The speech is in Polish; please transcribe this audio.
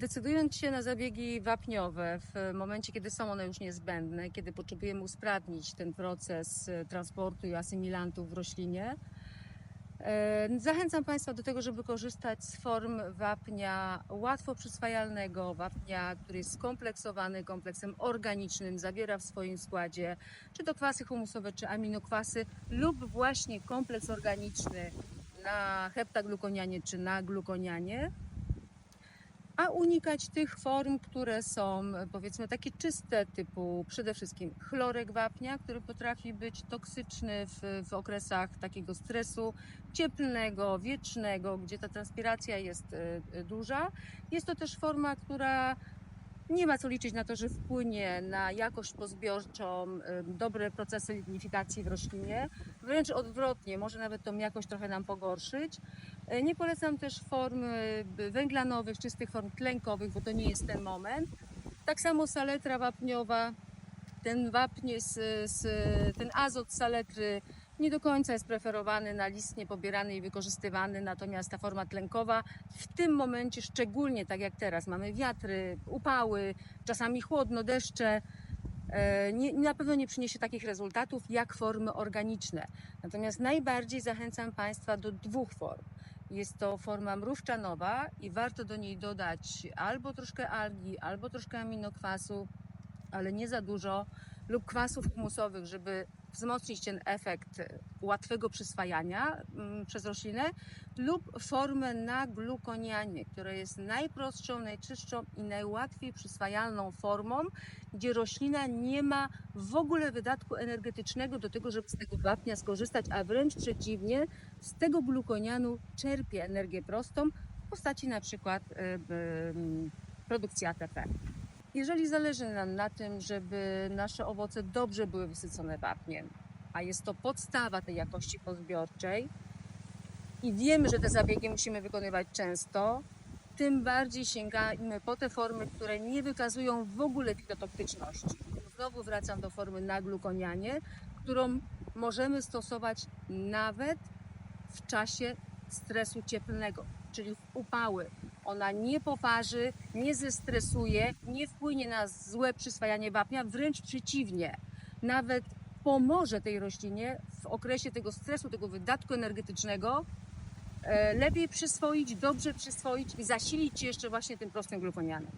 Decydując się na zabiegi wapniowe w momencie, kiedy są one już niezbędne, kiedy potrzebujemy usprawnić ten proces e, transportu i asymilantów w roślinie, e, zachęcam Państwa do tego, żeby korzystać z form wapnia łatwo przyswajalnego, wapnia, który jest skompleksowany kompleksem organicznym, zawiera w swoim składzie czy to kwasy humusowe, czy aminokwasy lub właśnie kompleks organiczny na heptaglukonianie czy na glukonianie a unikać tych form, które są powiedzmy takie czyste, typu przede wszystkim chlorek wapnia, który potrafi być toksyczny w, w okresach takiego stresu cieplnego, wiecznego, gdzie ta transpiracja jest e, e, duża. Jest to też forma, która nie ma co liczyć na to, że wpłynie na jakość pozbiorczą, dobre procesy lignifikacji w roślinie. Wręcz odwrotnie, może nawet tą jakość trochę nam pogorszyć. E, Nie polecam też form e, węglanowych, czystych form tlenkowych, bo to nie jest ten moment. Tak samo saletra wapniowa, ten wapnie, z, z, ten azot saletry nie do końca jest preferowany na listnie pobierany i wykorzystywany, natomiast ta forma tlenkowa w tym momencie, szczególnie tak jak teraz, mamy wiatry, upały, czasami chłodno, deszcze, e, nie, na pewno nie przyniesie takich rezultatów jak formy organiczne. Natomiast najbardziej zachęcam Państwa do dwóch form. Jest to forma mrówczanowa i warto do niej dodać albo troszkę algi, albo troszkę aminokwasu, ale nie za dużo, lub kwasów humusowych, żeby wzmocnić ten efekt łatwego przyswajania mm, przez roślinę, lub formę na glukonianie, która jest najprostszą, najczystszą i najłatwiej przyswajalną formą, gdzie roślina nie ma w ogóle wydatku energetycznego do tego, żeby z tego wapnia skorzystać, a wręcz przeciwnie, z tego glukonianu czerpie energię prostą w postaci na przykład y, y, produkcji ATP. Jeżeli zależy nam na tym, żeby nasze owoce dobrze były wysycone wapniem, a jest to podstawa tej jakości pozbiorczej i wiemy, że te zabiegi musimy wykonywać często, tym bardziej sięgajmy po te formy, które nie wykazują w ogóle fitotoktyczności. Znowu wracam do formy na glukonianie, którą możemy stosować nawet w czasie stresu cieplnego, czyli w upały. Ona nie poparzy, nie zestresuje, nie wpłynie na złe przyswajanie wapnia, wręcz przeciwnie. Nawet pomoże tej roślinie w okresie tego stresu, tego wydatku energetycznego e, lepiej przyswoić, dobrze przyswoić i zasilić się jeszcze właśnie tym prostym glukonianem.